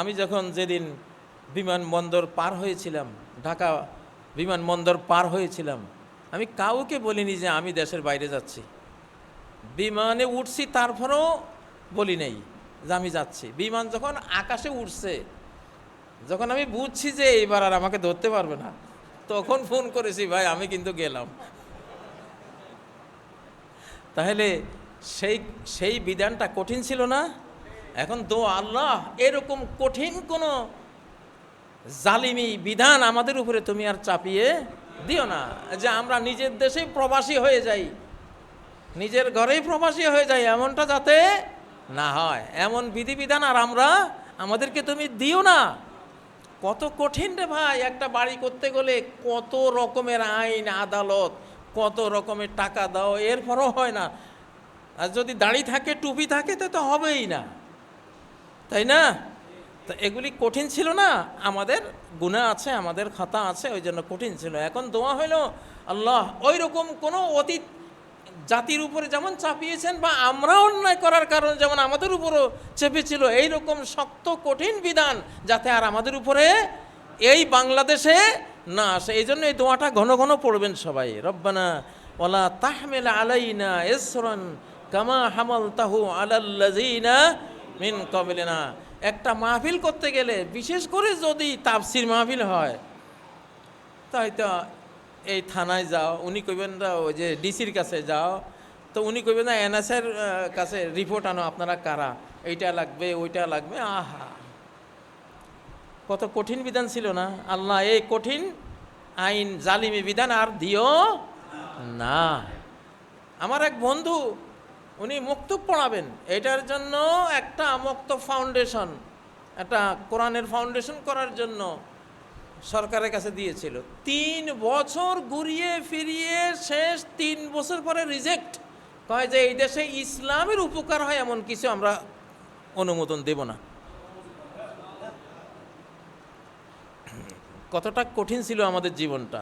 আমি যখন যেদিন বিমানবন্দর পার হয়েছিলাম, ঢাকা বিমানবন্দর পার হয়েছিলাম, আমি কাউকে বলিনি যে আমি দেশের বাইরে যাচ্ছি। বিমানে উঠছি তারপরেও বলি নেই যে আমি যাচ্ছি। বিমান যখন আকাশে উঠছে, যখন আমি বুঝছি যে এইবার আর আমাকে ধরতে পারবে না, তখন ফোন করেছি, ভাই, আমি কিন্তু গেলাম। তাহলে সেই সেই বিধানটা কঠিন ছিল না? এখন দো আল্লাহ এরকম কঠিন কোনো জালিমি বিধান আমাদের উপরে তুমি আর চাপিয়ে দিও না। যে আমরা নিজের দেশেই প্রবাসী হয়ে যাই, নিজের ঘরেই প্রবাসী হয়ে যাই, এমনটা যাতে না হয়। এমন বিধিবিধান আর আমরা আমাদেরকে তুমি দিও না। কত কঠিন রে ভাই, একটা বাড়ি করতে গেলে কত রকমের আইন, আদালত, কত রকমের টাকা দাও, এরপরও হয় না। আর যদি দাড়ি থাকে, টুপি থাকে, তো তো হবেই না। তাই না? তো এগুলি কঠিন ছিল না? আমাদের গুণা আছে, আমাদের খাতা আছে, ওই জন্য কঠিন ছিল। এখন দোয়া হইল, আল্লাহ ওই রকম কোনো অতীত জাতির উপরে যেমন চাপিয়েছেন বা আমরা অন্যায় করার কারণে যেমন আমাদের উপরও চেপেছিল এই রকম শক্ত, কঠিন বিধান যাতে আর আমাদের উপরে এই বাংলাদেশে না আসে। এই জন্য এই দোয়াটা ঘন ঘন পড়বেন সবাই। রব্বানা ওলা তাহমেল আলাইনা এসরন কামা হামাল তাহু আলাল্লাজিনা মিন কবিলে না একটা মাহফিল করতে গেলে, বিশেষ করে যদি তাফসির মাহফিল হয় তাই তো এই থানায় যাও, উনি কইবেন ওই যে ডিসির কাছে যাও, তো উনি কইবেন না এনএসের কাছে রিপোর্ট আনো আপনারা কারা? এইটা লাগবে, ওইটা লাগবে, আহা। কত কঠিন বিধান ছিল না? আল্লাহ এই কঠিন আইন, জালিমি বিধান আর দিও না। আমার এক বন্ধু উনি মুক্ত পড়াবেন। এটার জন্য একটা মুক্ত ফাউন্ডেশন একটা কোরআনের ফাউন্ডেশন করার জন্য সরকারের কাছে দিয়েছিল। তিন বছর ঘুরিয়ে ফিরিয়ে শেষ তিন বছর পরে রিজেক্ট কয় যে এই দেশে ইসলামের উপকার হয় এমন কিছু আমরা অনুমোদন দেব না। কতটা কঠিন ছিল আমাদের জীবনটা।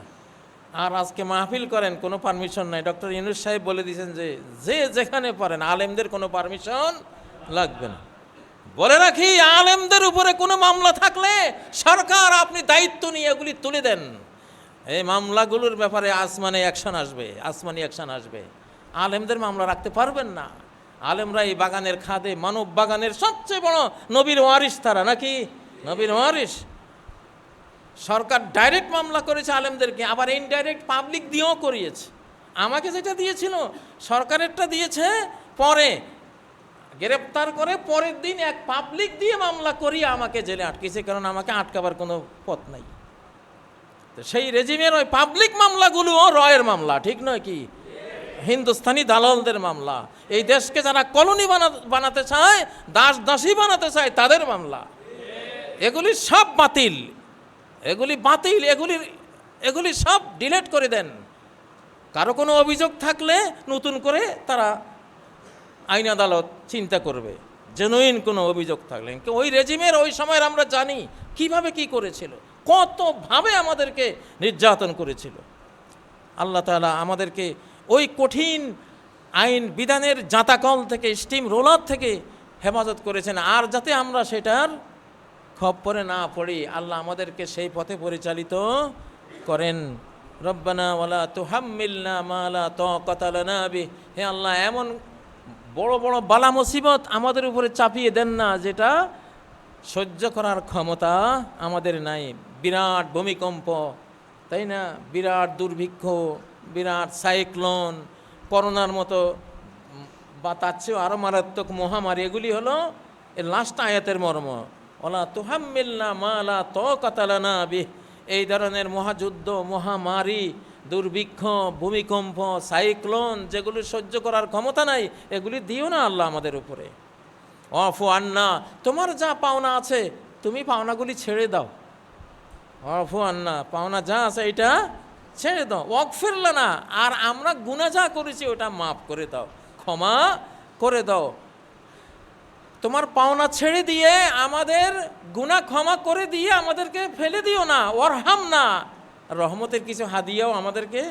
আর আজকে মাহফিল করেন, কোনো পারমিশন নাই। ডক্টর ইনুস সাহেব বলে দিয়েছেন যে যে যেখানে পারেন, আলেমদের কোনো পারমিশন লাগবে না। বলে রাখি, আলেমদের উপরে কোনো মামলা থাকলে সরকার আপনি দায়িত্ব নিয়ে এগুলি তুলে দেন। এই মামলাগুলোর ব্যাপারে আসমানে অ্যাকশন আসবে, আসমানি অ্যাকশন আসবে। আলেমদের মামলা রাখতে পারবেন না। আলেমরা এই বাগানের খাদে, মানব বাগানের সবচেয়ে বড় নবীর ওয়ারিস তারা, নাকি? নবীর ওয়ারিস সরকার ডাইরেক্ট মামলা করেছে আলেমদেরকে, আবার ইনডাইরেক্ট পাবলিক দিয়েও করিয়েছে। আমাকে যেটা দিয়েছিল, সরকারেরটা দিয়েছে পরে। গ্রেপ্তার করে পরের দিন এক পাবলিক দিয়ে মামলা করিয়ে আমাকে জেলে আটকেছে, কারণ আমাকে আটকাবার কোনো পথ নাই। তো সেই রেজিমের ওই পাবলিক মামলাগুলোও রয়ের মামলা, ঠিক নয় কি? হিন্দুস্তানি দালালদের মামলা। এই দেশকে যারা কলোনি বানা- বানাতে চায় দাস দাসী বানাতে চায়, তাদের মামলা। এগুলি সব বাতিল। এগুলি বাতিল, এগুলি এগুলি সব ডিলেট করে দেন। কারও কোনো অভিযোগ থাকলে নতুন করে তারা আইন আদালত চিন্তা করবে। জেনুইন কোনো অভিযোগ থাকলে। ওই রেজিমের ওই সময়ের আমরা জানি কীভাবে কি করেছিল, কতভাবে আমাদেরকে নির্যাতন করেছিল। আল্লাহ তাআলা আমাদেরকে ওই কঠিন আইন বিধানের জাঁতাকল থেকে, স্টিম রোলার থেকে হেফাজত করেছেন। আর যাতে আমরা সেটার খপ্পরে না পড়ি, আল্লাহ আমাদেরকে সেই পথে পরিচালিত করেন। রব্বানা ওয়ালা তুহাম্মিলনা মালা তাকাতালানা বি হে আল্লাহ, এমন বড় বড় বালা মুসিবত আমাদের উপরে চাপিয়ে দেন না, যেটা সহ্য করার ক্ষমতা আমাদের নাই। বিরাট ভূমিকম্প, তাই না? বিরাট দুর্ভিক্ষ, বিরাট সাইক্লোন, করোনার মতো বা তার চেয়েও আরও মারাত্মক মহামারী, এগুলি হলো এর লাস্ট আয়াতের মর্ম। ওলা তুহাম্মিল্লা মালা ত কাতালানা বিহ। এই ধরনের মহাযুদ্ধ, মহামারী, দুর্ভিক্ষ, ভূমিকম্প, সাইক্লোন, যেগুলি সহ্য করার ক্ষমতা নাই, এগুলি দিও না আল্লাহ আমাদের উপরে। অফু আন্না, তোমার যা পাওনা আছে, তুমি পাওনাগুলি ছেড়ে দাও। অফু আন্না, পাওনা যা আছে এটা ছেড়ে দাও। ওয়াক ফিরল না আর আমরা গুণা যা করেছি ওটা মাফ করে দাও, ক্ষমা করে দাও। তোমার পাওনা ছেড়ে দিয়ে আমাদের গুণা ক্ষমা করে দিয়ে আমাদেরকে ফেলে দিও না ওরহাম না রহমতের কিছু হাদিয়াও আমাদেরকে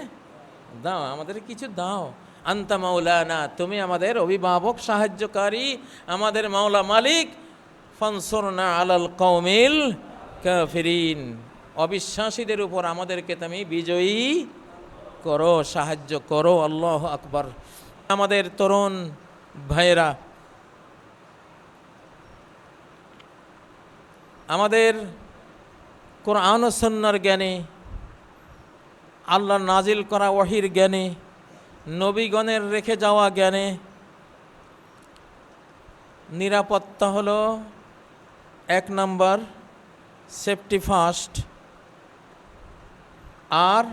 দাও, আমাদের কিছু দাও। আন্তা মাওলানা, তুমি আমাদের অভিভাবক, সাহায্যকারী, আমাদের মাওলা মালিক। ফানসরনা আলাল কৌমিল কাফিরিন। অবিশ্বাসীদের উপর আমাদেরকে তুমি বিজয়ী করো, সাহায্য করো। আল্লাহ আকবর। আমাদের তরুণ ভাইয়েরা আমাদের কোরআন সন্ন্যার জ্ঞানে আল্লাহ নাজিল করা ওয়াহির জ্ঞানে, নবীগণের রেখে যাওয়া জ্ঞানে নিরাপত্তা হলো এক নম্বর সেফটি ফার্স্ট আর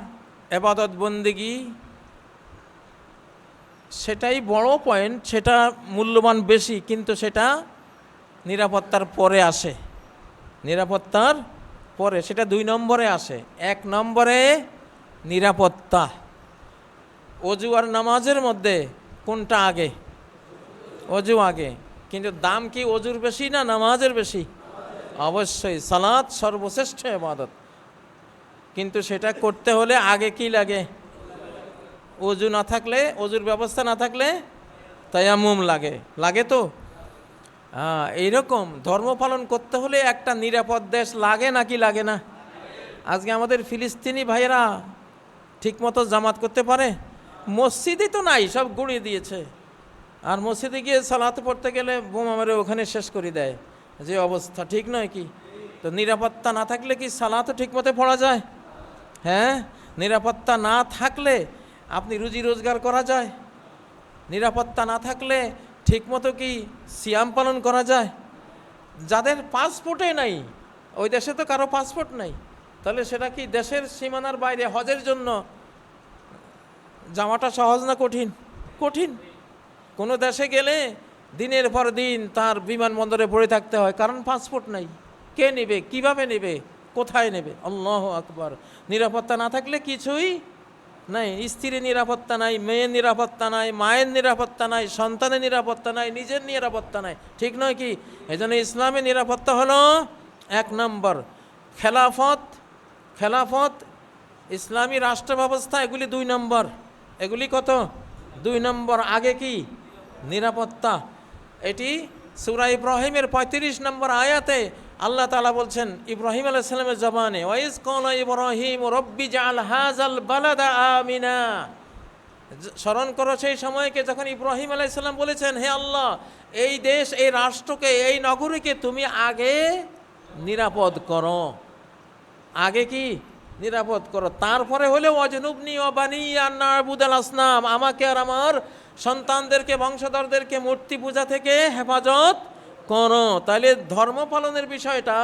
এবাদত বন্দিগি, সেটাই বড় পয়েন্ট সেটা মূল্যবান বেশি, কিন্তু সেটা নিরাপত্তার পরে আসে। নিরাপত্তার পরে সেটা দুই নম্বরে আসে। এক নম্বরে নিরাপত্তা। অজু আর নামাজের মধ্যে কোনটা আগে? অজু আগে। কিন্তু দাম কি অজুর বেশি না নামাজের বেশি? অবশ্যই সালাদ সর্বশ্রেষ্ঠ এবাদত কিন্তু সেটা করতে হলে আগে কি লাগে? অজু না থাকলে, অজুর ব্যবস্থা না থাকলে তায়ামুম লাগে। লাগে তো? এইরকম ধর্ম পালন করতে হলে একটা নিরাপদ দেশ লাগে নাকি লাগে না? আজকে আমাদের ফিলিস্তিনি ভাইয়েরা ঠিকমতো জামাত করতে পারে? মসজিদে তো নাই, সব গুঁড়িয়ে দিয়েছে। আর মসজিদে গিয়ে সালাতে পড়তে গেলে বোমা মেরে ওখানে শেষ করে দেয়। যে অবস্থা, ঠিক নয় কি? তো নিরাপত্তা না থাকলে কি সালাতও ঠিকমতো পড়া যায়? হ্যাঁ নিরাপত্তা না থাকলে আপনি রুজি রোজগার করা যায়? নিরাপত্তা না থাকলে ঠিকমতো কি সিয়াম পালন করা যায়? যাদের পাসপোর্টে নাই, ওই দেশে তো কারও পাসপোর্ট নাই, তাহলে সেটা কি দেশের সীমানার বাইরে হজের জন্য যাওয়াটা সহজ না কঠিন? কঠিন। কোনো দেশে গেলে দিনের পর দিন তার বিমানবন্দরে পড়ে থাকতে হয়, কারণ পাসপোর্ট নাই। কে নেবে? কীভাবে নেবে? কোথায় নেবে? আল্লাহ আকবার। নিরাপত্তা না থাকলে কিছুই নাই, স্ত্রীর নিরাপত্তা নাই, মেয়ের নিরাপত্তা নাই, মায়ের নিরাপত্তা নাই, সন্তানের নিরাপত্তা নাই, নিজের নিরাপত্তা নাই। ঠিক নয় কি? এই জন্য ইসলামের নিরাপত্তা হলো এক নম্বর, খেলাফত খেলাফত, ইসলামী রাষ্ট্র ব্যবস্থা এগুলি দুই নম্বর। এগুলি কত? দুই নম্বর। আগে কি? নিরাপত্তা। এটি সুরা ইব্রাহিমের পঁয়ত্রিশ নম্বর আয়াতে আল্লাহ তালা বলছেন, ইব্রাহিম আলাইসালামের জবানে, ওয়াইজ কল ইব্রাহিম, রব্বি জাল হাজাল বালাদা আমিনা। স্মরণ করো সেই সময়কে যখন ইব্রাহিম আলাইসাল্লাম বলেছেন, হে আল্লাহ, এই দেশ, এই রাষ্ট্রকে, এই নগরীকে তুমি আগে নিরাপদ করো। আগে কি? নিরাপদ করো। তারপরে হলে অজনুবনি অবানি আর নাবুদাল আসনাম। আমাকে আর আমার সন্তানদেরকে, বংশধরদেরকে, মূর্তি পূজা থেকে হেফাজত করো তাহলে ধর্ম পালনের বিষয়টা,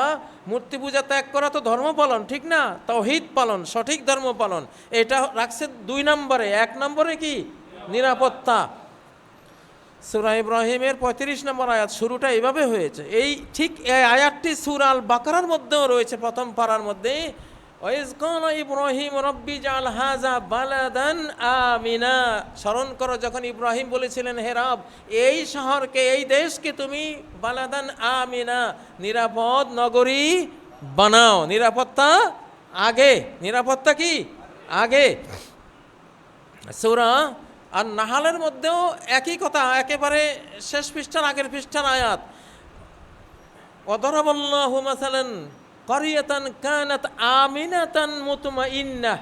মূর্তি পূজা ত্যাগ করা তো ধর্ম পালন ঠিক না? তৌহিদ পালন, সঠিক ধর্ম পালন এটা রাখছে দুই নম্বরে, এক নম্বরে কি? নিরাপত্তা। সুরা ইব্রাহিমের পঁয়ত্রিশ নম্বর আয়াত শুরুটা এইভাবে হয়েছে, এই ঠিক এই আয়াতটি সুরাল বাকরার মধ্যেও রয়েছে, প্রথম পাড়ার মধ্যে জাল হাজা আমিনা। স্মরণ করো, যখন ইব্রাহিম বলেছিলেন, হে রব, এই শহরকে, এই দেশকে তুমি বালাদান আমিনা, নিরাপদ নগরী বানাও। নিরাপত্তা আগে, নিরাপত্তা কি? আগে। সৌরা আর নাহালের মধ্যেও একই কথা, একেবারে শেষ পৃষ্ঠার আগের পৃষ্ঠার আয়াত। অদরাবল্লাহু মাসালান করিয়াতান কানাত আমিনাতান মুতমাইন্নাহ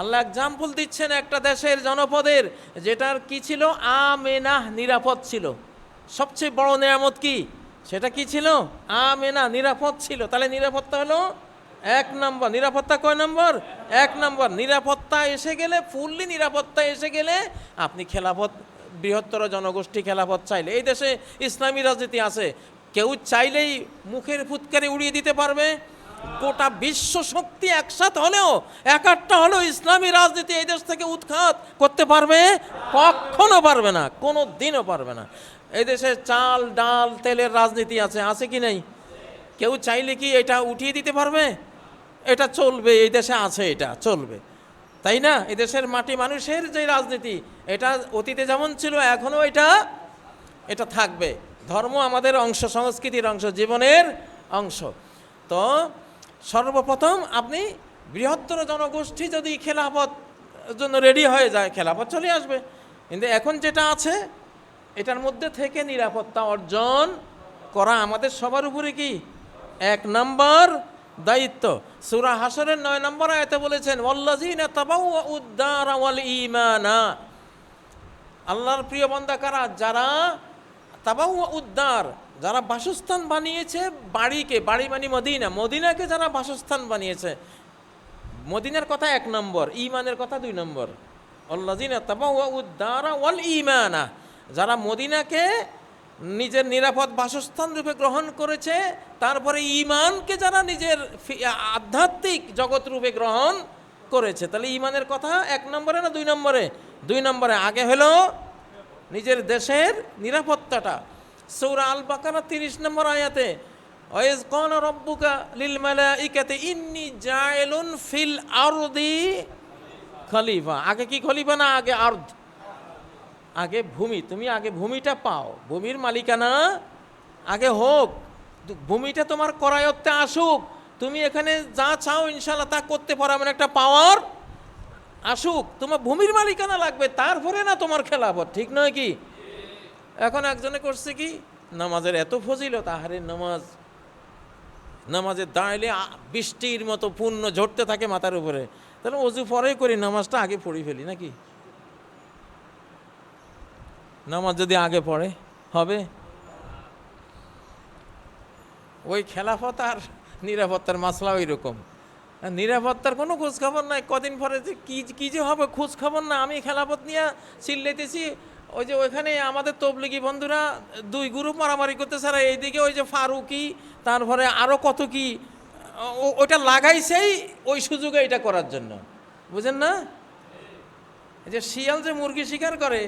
আল্লাহ এক্সাম্পল দিচ্ছেন একটা দেশের জনপদের, যেটার কি ছিল? আমেনাহ নিরাপদ ছিল। সবচেয়ে বড় নিয়ামত কি? সেটা কি ছিল? আমেনা নিরাপদ ছিল। তাহলে নিরাপত্তা হলো এক নম্বর। নিরাপত্তা কয় নম্বর? এক নম্বর। নিরাপত্তা এসে গেলে ফুললি নিরাপত্তা এসে গেলে আপনি খেলাফত, বৃহত্তর জনগোষ্ঠী খেলাফত চাইলে। এই দেশে ইসলামী রাজনীতি আছে। কেউ চাইলেই মুখের ফুৎকারে উড়িয়ে দিতে পারবে। গোটা বিশ্ব শক্তি একসাথ হলেও এক একটা হলেও ইসলামী রাজনীতি এই দেশ থেকে উৎখাত করতে পারবে? কখনো পারবে না কোনো দিনও পারবে না। এই দেশে চাল, ডাল, তেলের রাজনীতি আছে আছে কি নাই? কেউ চাইলে কি এটা উঠিয়ে দিতে পারবে? এটা চলবে, এই দেশে আছে এটা, চলবে। তাই না? এই দেশের মাটি মানুষের যে রাজনীতি, এটা অতীতে যেমন ছিল, এখনও এটা এটা থাকবে। ধর্ম আমাদের অংশ, সংস্কৃতির অংশ, জীবনের অংশ। তো সর্বপ্রথম আপনি বৃহত্তর জনগোষ্ঠী যদি খেলাফত জন্য রেডি হয়ে যায়, খেলাফত চলে আসবে। কিন্তু এখন যেটা আছে, এটার মধ্যে থেকে নিরাপত্তা অর্জন করা আমাদের সবার উপরে কি? এক নম্বর দায়িত্ব। সুরা হাসরের নয় নম্বর আয়তে বলেছেন ওয়াল ঈমানা। আল্লাহর প্রিয় বান্দা কারা? যারা তাবাউ উদ্দার যারা বাসস্থান বানিয়েছে বাড়িকে, বাড়ি মানে মদিনা, মদিনাকে যারা বাসস্থান বানিয়েছে, মদিনার কথা এক নম্বর ইমানের কথা দুই নম্বর। ওয়াল ইমানা যারা মদিনাকে নিজের নিরাপদ বাসস্থান রূপে গ্রহণ করেছে, তারপরে ইমানকে যারা নিজের আধ্যাত্মিক জগৎ রূপে গ্রহণ করেছে। তাহলে ইমানের কথা এক নম্বরে না দুই নম্বরে? দুই নম্বরে আগে হলো নিজের দেশের নিরাপত্তাটা। সৌরা আল বাকারা তিরিশ নম্বর আয়াতে ওয়েজ কন রব্বুকা লিল মালাইকাতে, ইন্নি জায়লুন ফিল আরদি খলিফা। আগে কি খলিফা না আগে আর্ধ আগে ভূমি। তুমি আগে ভূমিটা পাও। ভূমির মালিকানা আগে হোক। ভূমিটা তোমার করায়ত্তে আসুক। তুমি এখানে যা চাও ইনশাল্লাহ তা করতে পারো। এমন একটা পাওয়ার আসুক। তোমার ভূমির মালিকানা লাগবে। তারপরে না তোমার খেলাফত। ঠিক নয় কি? এখন একজনে করছে কি? নামাজের এত ফজিলত, আহারে নামাজ নামাজে দাঁড়াইলে বৃষ্টির মতো পূর্ণ ঝরতে থাকে মাথার উপরে। তাহলে অজু পরে করি, নামাজটা আগে পড়ি ফেলি, নাকি? নামাজ যদি আগে পড়ে, হবে? ওই খেলাফত আর নিরাপত্তার মাসলা ওই রকম। নিরাপত্তার কোনো খোঁজখবর নাই, কদিন পরে যে কী কী যে হবে খোঁজ খবর না, আমি খেলাফত নিয়ে চিল্লাইতেছি ওই যে ওইখানে আমাদের তবলিগি বন্ধুরা দুই গ্রুপ মারামারি করতেছে আর এইদিকে ওই যে ফারুকি, তারপরে আরও কত কি ওটা লাগাইছেই ওই সুযোগে এটা করার জন্য। বুঝেন না? যে শিয়াল যে মুরগি শিকার করে,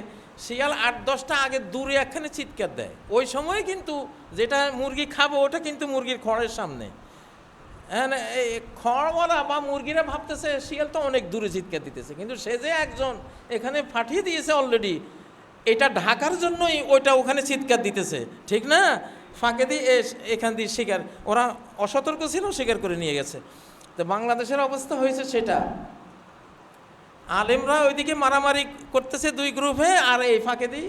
শিয়াল আট দশটা আগে দূরে একখানে চিৎকার দেয়। ওই সময় কিন্তু যেটা মুরগি খাব ওটা কিন্তু মুরগির খড়ের সামনে। হ্যাঁ এই খড়ওয়ালা বা মুরগিরা ভাবতেছে, শিয়াল তো অনেক দূরে চিৎকার দিতেছে। কিন্তু সে যে একজন এখানে ফাটিয়ে দিয়েছে অলরেডি এটা ঢাকার জন্যই ওইটা ওখানে চিৎকার দিতেছে। ঠিক না? ফাঁকে দিয়ে এখান দিয়ে শিকার। ওরা অসতর্ক ছিল, শিকার করে নিয়ে গেছে। তো বাংলাদেশের অবস্থা হয়েছে সেটা। আলেমরা ওইদিকে মারামারি করতেছে দুই গ্রুপে, আর এই ফাঁকে দিই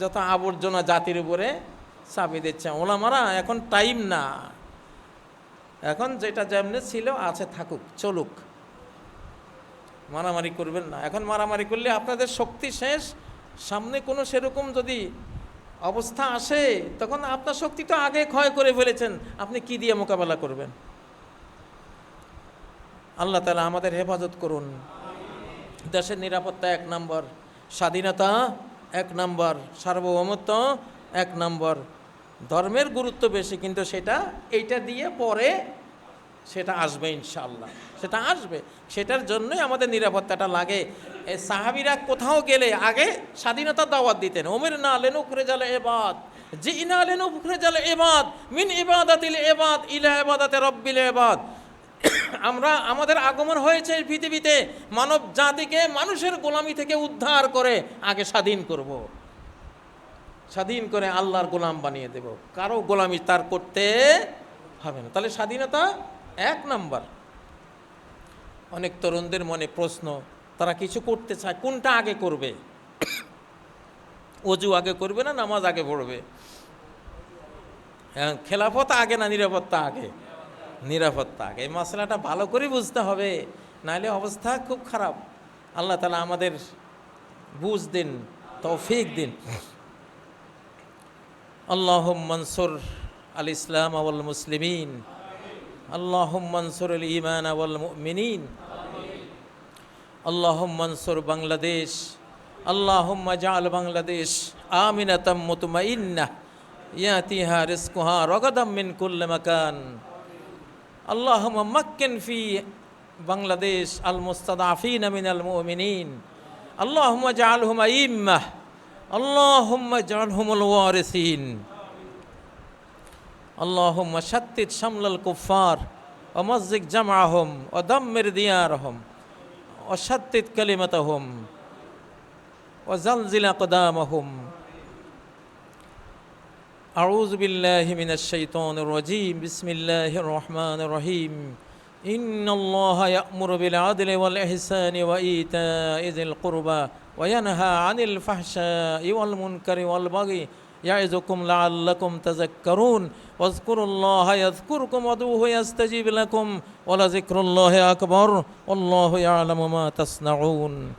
যত আবর্জনা জাতির উপরে চাপি দিচ্ছে। ওলামারা এখন টাইম না। এখন যেটা যেমনি ছিল, আছে থাকুক, চলুক। মারামারি করবেন না। এখন মারামারি করলে আপনাদের শক্তি শেষ। সামনে কোনো সেরকম যদি অবস্থা আসে, তখন আপনার শক্তি তো আগে ক্ষয় করে ফেলেছেন। আপনি কি দিয়ে মোকাবেলা করবেন? আল্লাহ তালা আমাদের হেফাজত করুন। দেশের নিরাপত্তা এক নম্বর, স্বাধীনতা এক নম্বর, সার্বভৌমত্ব এক নম্বর। ধর্মের গুরুত্ব বেশি, কিন্তু সেটা এইটা দিয়ে পরে সেটা আসবে ইনশাল্লাহ সেটা আসবে। সেটার জন্যই আমাদের নিরাপত্তাটা লাগে। এই সাহাবিরা কোথাও গেলে আগে স্বাধীনতা দাওয়াত দিতেন। ওমের না লেনু উখরে জালে এবাদ যে ইনা লেনু উখরে জালে এবাদ, মিন ইবাদাতিল এবাদ, ইলা এবাদাতে রব্বিল এবাদ। আমরা, আমাদের আগমন হয়েছে পৃথিবীতে। মানব জাতিকে মানুষের গোলামি থেকে উদ্ধার করে আগে স্বাধীন করব। স্বাধীন করে আল্লাহর গোলাম বানিয়ে দেব। কারও গোলামি তার করতে হবে না। তাহলে স্বাধীনতা এক নাম্বার। অনেক তরুণদের মনে প্রশ্ন তারা কিছু করতে চায় কোনটা আগে করবে? অজু আগে করবে না নামাজ আগে পড়বে? হ্যাঁ, খেলাফত আগে না নিরাপত্তা আগে? নিরাপত্তা আগে। এই মশলাটা ভালো করে বুঝতে হবে নাহলে অবস্থা খুব খারাপ। আল্লাহ তালা আমাদের বুঝ দিন তৌফিক দিন। আল্লাহ মনসুর আল ইসলাম আউল মুসলিমিন। اللهم انصر الإيمان والمؤمنين اللهم انصر بنغلاديش اللهم اجعل بنغلاديش آمنة مطمئنة يأتيها رزقها رغدا من كل مكان اللهم مكن في بنغلاديش المستضعفين من المؤمنين اللهم اجعلهم أئمة اللهم اجعلهم الوارثين اللهم شتت شمل الكفار ومزق جمعهم ودمر ديارهم وشتت كلمتهم وزلزل أقدامهم أعوذ بالله من الشيطان الرجيم بسم الله الرحمن الرحيم إن الله يأمر بالعدل والإحسان وإيتاء ذي القربى وينهى عن الفحشاء والمنكر والبغي يعظكم لعلكم تذكرون. واذكروا الله يذكركم وادعوه يستجيب لكم. ولذكر الله أكبر. والله يعلم ما تصنعون.